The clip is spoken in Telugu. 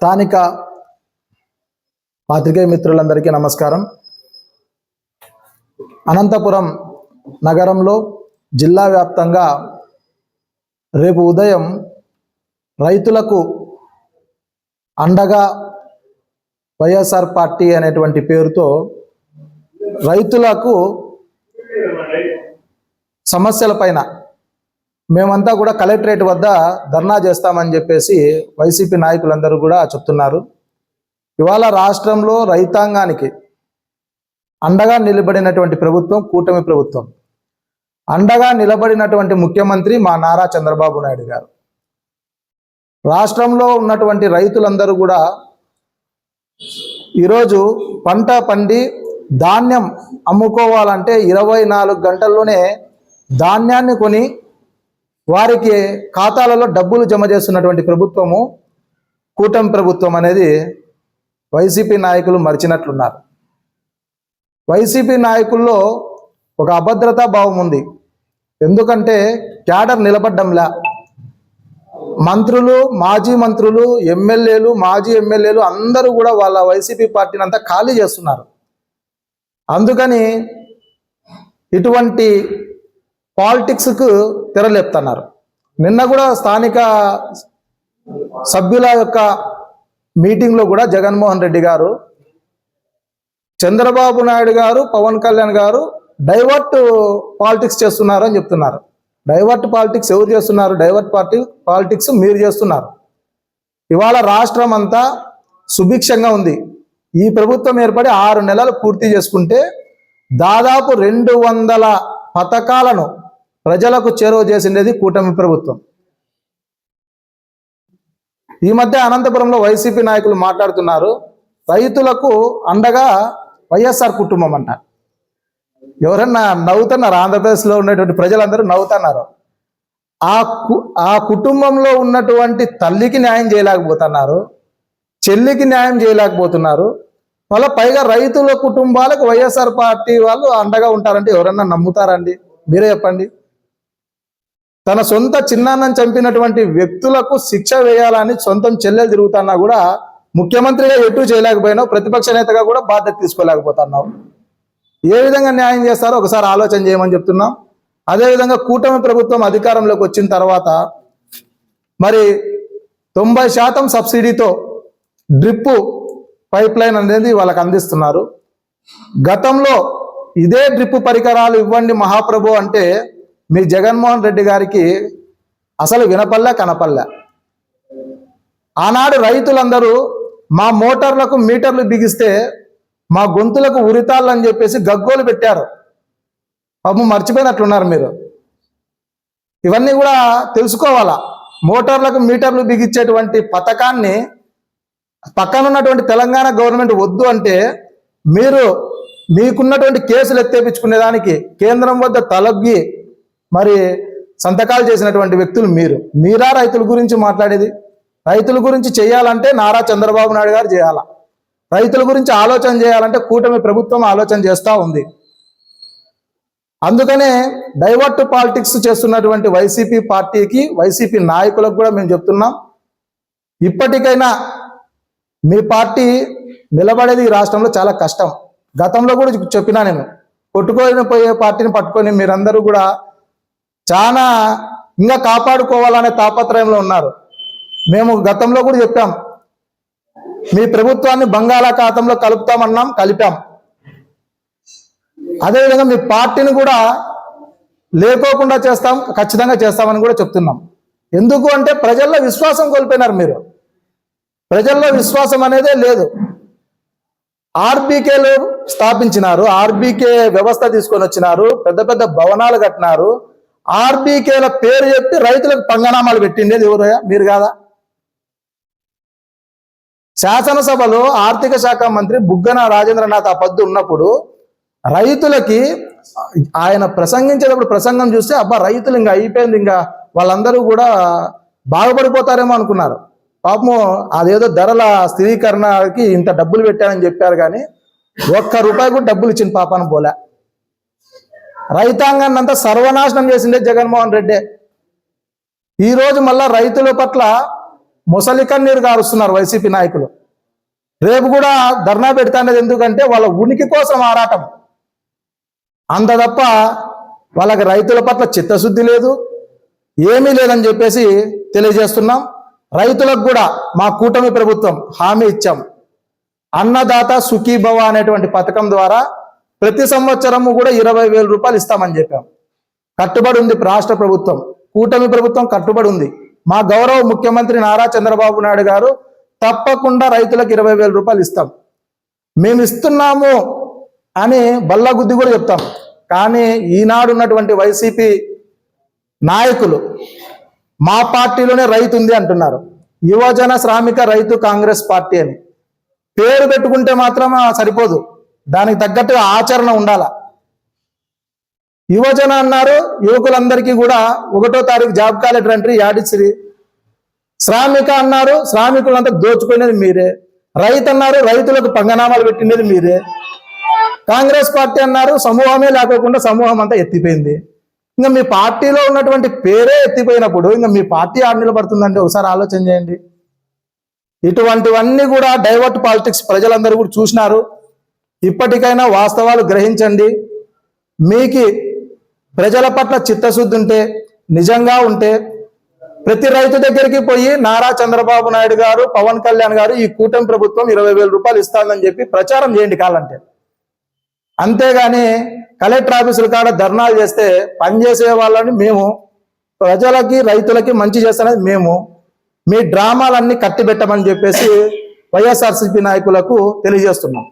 స్థానిక పాత్రికేయ మిత్రులందరికీ నమస్కారం. అనంతపురం నగరంలో జిల్లా వ్యాప్తంగా రేపు ఉదయం రైతులకు అండగా వైఎస్ఆర్ పార్టీ అనేటువంటి పేరుతో రైతులకు సమస్యలపైన మేమంతా కూడా కలెక్టరేట్ వద్ద ధర్నా చేస్తామని చెప్పేసి వైసీపీ నాయకులందరూ కూడా చెప్తున్నారు. ఇవాళ రాష్ట్రంలో రైతాంగానికి అండగా నిలబడినటువంటి ప్రభుత్వం కూటమి ప్రభుత్వం. అండగా నిలబడినటువంటి ముఖ్యమంత్రి మా నారా చంద్రబాబు నాయుడు గారు. రాష్ట్రంలో ఉన్నటువంటి రైతులందరూ కూడా ఈరోజు పంట పండి ధాన్యం అమ్ముకోవాలంటే ఇరవై నాలుగు గంటల్లోనే ధాన్యాన్ని కొని వారికి ఖాతాలలో డబ్బులు జమ చేస్తున్నటువంటి ప్రభుత్వము కూటమి ప్రభుత్వం అనేది వైసీపీ నాయకులు మరిచినట్లున్నారు. వైసీపీ నాయకుల్లో ఒక అభద్రతా భావం ఉంది. ఎందుకంటే క్యాడర్ నిలబడ్డంలా. మంత్రులు మాజీ మంత్రులు ఎమ్మెల్యేలు మాజీ ఎమ్మెల్యేలు అందరూ కూడా వాళ్ళ వైసీపీ పార్టీని అంతా ఖాళీ చేస్తున్నారు. అందుకని ఇటువంటి పాలిటిక్స్కు తెరలేపుతున్నారు. నిన్న కూడా స్థానిక సభ్యుల యొక్క మీటింగ్లో కూడా జగన్మోహన్ రెడ్డి గారు చంద్రబాబు నాయుడు గారు పవన్ కళ్యాణ్ గారు డైవర్ట్ పాలిటిక్స్ చేస్తున్నారు అని చెప్తున్నారు. డైవర్ట్ పాలిటిక్స్ ఎవరు చేస్తున్నారు? డైవర్ట్ పార్టీ పాలిటిక్స్ మీరు చేస్తున్నారు. ఇవాళ రాష్ట్రం అంతా సుభిక్షంగా ఉంది. ఈ ప్రభుత్వం ఏర్పడి ఆరు నెలలు పూర్తి చేసుకుంటే దాదాపు రెండు వందల పథకాలను ప్రజలకు చేరువ చేసిండేది కూటమి ప్రభుత్వం. ఈ మధ్య అనంతపురంలో వైసీపీ నాయకులు మాట్లాడుతున్నారు. రైతులకు అండగా వైఎస్ఆర్ కుటుంబం అంట. ఎవరన్నా నవ్వుతున్నారు? ఆంధ్రప్రదేశ్లో ఉన్నటువంటి ప్రజలందరూ నవ్వుతున్నారు. ఆ కు ఆ కుటుంబంలో ఉన్నటువంటి తల్లికి న్యాయం చేయలేకపోతున్నారు. చెల్లికి న్యాయం చేయలేకపోతున్నారు. మళ్ళీ పైగా రైతుల కుటుంబాలకు వైఎస్ఆర్ పార్టీ వాళ్ళు అండగా ఉంటారంటే ఎవరన్నా నమ్ముతారండి? మీరే చెప్పండి. తన సొంత చిన్నాన్నని చంపినటువంటి వ్యక్తులకు శిక్ష వేయాలని సొంతం చెల్లెలు తిరుగుతున్నా కూడా ముఖ్యమంత్రిగా ఎటు చేయలేకపోయినావు ప్రతిపక్ష నేతగా కూడా బాధ్యత తీసుకోలేకపోతున్నావు. ఏ విధంగా న్యాయం చేస్తారో ఒకసారి ఆలోచన చేయమని చెప్తున్నాం. అదేవిధంగా కూటమి ప్రభుత్వం అధికారంలోకి వచ్చిన తర్వాత మరి తొంభై శాతం సబ్సిడీతో డ్రిప్పు పైప్ లైన్ అనేది వాళ్ళకి అందిస్తున్నారు. గతంలో ఇదే డ్రిప్పు పరికరాలు ఇవ్వండి మహాప్రభు అంటే మీ జగన్మోహన్ రెడ్డి గారికి అసలు వినపల్లె కనపల్లె ఆనాడు రైతులందరూ మా మోటార్లకు మీటర్లు బిగిస్తే మా గొంతులకు ఉరితాళ్ళని చెప్పేసి గగ్గోలు పెట్టారు. పాపం మర్చిపోయినట్లున్నారు మీరు. ఇవన్నీ కూడా తెలుసుకోవాలా? మోటార్లకు మీటర్లు బిగించేటువంటి పథకాన్ని పక్కన ఉన్నటువంటి తెలంగాణ గవర్నమెంట్ వద్దు అంటే మీరు మీకున్నటువంటి కేసులు ఎత్తేపించుకునే దానికి కేంద్రం వద్ద తలగ్గి మరి సంతకాలు చేసినటువంటి వ్యక్తులు మీరు. మీరా రైతుల గురించి మాట్లాడేది? రైతుల గురించి చేయాలంటే నారా చంద్రబాబు నాయుడు గారు చేయాలా. రైతుల గురించి ఆలోచన చేయాలంటే కూటమి ప్రభుత్వం ఆలోచన చేస్తూ ఉంది. అందుకనే డైవర్ట్ పాలిటిక్స్ చేస్తున్నటువంటి వైసీపీ పార్టీకి వైసీపీ నాయకులకు కూడా మేము చెప్తున్నాం. ఇప్పటికైనా మీ పార్టీ నిలబడేది ఈ రాష్ట్రంలో చాలా కష్టం. గతంలో కూడా చెప్పినా నేను కొట్టుకొని పోయే పార్టీని పట్టుకొని మీరందరూ కూడా చాలా ఇంకా కాపాడుకోవాలనే తాపత్రయంలో ఉన్నారు. మేము గతంలో కూడా చెప్పాం. మీ ప్రభుత్వాన్ని బంగాళాఖాతంలో కలుపుతామన్నాం కలిపాం. అదేవిధంగా మీ పార్టీని కూడా లేకోకుండా చేస్తాం ఖచ్చితంగా చేస్తామని కూడా చెప్తున్నాం. ఎందుకు అంటే ప్రజల్లో విశ్వాసం కోల్పోయినారు మీరు. ప్రజల్లో విశ్వాసం అనేదే లేదు. ఆర్బీకేలు స్థాపించినారు ఆర్బీకే వ్యవస్థ తీసుకొని వచ్చినారు పెద్ద పెద్ద భవనాలు కట్టినారు ఆర్బీకేల పేరు చెప్పి రైతులకు పంగనామాలు పెట్టిండేది ఎవరయ్యా మీరు కాదా? శాసనసభలో ఆర్థిక శాఖ మంత్రి బుగ్గన రాజేంద్రనాథ్ ఆ పద్దు ఉన్నప్పుడు రైతులకి ఆయన ప్రసంగించేటప్పుడు ప్రసంగం చూస్తే అబ్బా రైతులు ఇంకా అయిపోయింది ఇంకా వాళ్ళందరూ కూడా బాగుపడిపోతారేమో అనుకున్నారు. పాపము అదేదో ధరల స్థిరీకరణకి ఇంత డబ్బులు పెట్టారని చెప్పారు కానీ ఒక్క రూపాయి కూడా డబ్బులు ఇచ్చిన పాపాను పోలే. రైతాంగాన్ని అంతా సర్వనాశనం చేసిందే జగన్మోహన్ రెడ్డి. ఈరోజు మళ్ళా రైతుల పట్ల ముసలి కన్నీరు గారుస్తున్నారు వైసీపీ నాయకులు. రేపు కూడా ధర్నా పెడతానేది ఎందుకంటే వాళ్ళ ఉనికి కోసం ఆరాటం. అంత తప్ప వాళ్ళకి రైతుల పట్ల చిత్తశుద్ధి లేదు. ఏమీ లేదని చెప్పేసి తెలియజేస్తున్నాం. రైతులకు కూడా మా కూటమి ప్రభుత్వం హామీ ఇచ్చాం. అన్నదాత సుఖీభవ అనేటువంటి పథకం ద్వారా ప్రతి సంవత్సరము కూడా ఇరవై వేల రూపాయలు ఇస్తామని చెప్పాం. కట్టుబడి ఉంది రాష్ట్ర ప్రభుత్వం. కూటమి ప్రభుత్వం కట్టుబడి ఉంది. మా గౌరవ ముఖ్యమంత్రి నారా చంద్రబాబు నాయుడు గారు తప్పకుండా రైతులకు ఇరవై వేల రూపాయలు ఇస్తాం. మేము ఇస్తున్నాము అని బల్లగుద్ది కూడా చెప్తాం. కానీ ఈనాడు ఉన్నటువంటి వైసీపీ నాయకులు మా పార్టీలోనే రైతు ఉంది అంటున్నారు. యువజన శ్రామిక రైతు కాంగ్రెస్ పార్టీ అని. పేరు పెట్టుకుంటే మాత్రం సరిపోదు. దానికి తగ్గట్టుగా ఆచరణ ఉండాల. యువజన అన్నారు యువకులందరికీ కూడా ఒకటో తారీఖు జాబ్ క్యాలెండర్ ఎంట్రీ యాడిసిరి శ్రామిక అన్నారు శ్రామికులంతా దోచుకునేది మీరే. రైతు అన్నారు రైతులకు పంగనామాలు పెట్టినది మీరే. కాంగ్రెస్ పార్టీ అన్నారు సమూహమే లేకోకుండా సమూహం అంతా ఎత్తిపోయింది. ఇంకా మీ పార్టీలో ఉన్నటువంటి పేరే ఎత్తిపోయినప్పుడు ఇంకా మీ పార్టీ ఆడ నిలబడుతుందంటే ఒకసారి ఆలోచన చేయండి. ఇటువంటివన్నీ కూడా డైవర్ట్ పాలిటిక్స్ ప్రజలందరూ కూడా చూసినారు. ఇప్పటికైనా వాస్తవాలు గ్రహించండి. మీకు ప్రజల పట్ల చిత్తశుద్ధి ఉంటే నిజంగా ఉంటే ప్రతి రైతు దగ్గరికి పోయి నారా చంద్రబాబు నాయుడు గారు పవన్ కళ్యాణ్ గారు ఈ కూటమి ప్రభుత్వం ఇరవై వేల రూపాయలు ఇస్తానని చెప్పి ప్రచారం చేయండి కావాలంటే అంతేగాని కలెక్టర్ ఆఫీసుల కాడ ధర్నాలు చేస్తే పనిచేసే వాళ్ళని మేము ప్రజలకి రైతులకి మంచి చేస్తున్నది మేము. మీ డ్రామాలన్నీ కట్టిబెట్టమని చెప్పేసి వైఎస్ఆర్సీపీ నాయకులకు తెలియజేస్తున్నాం.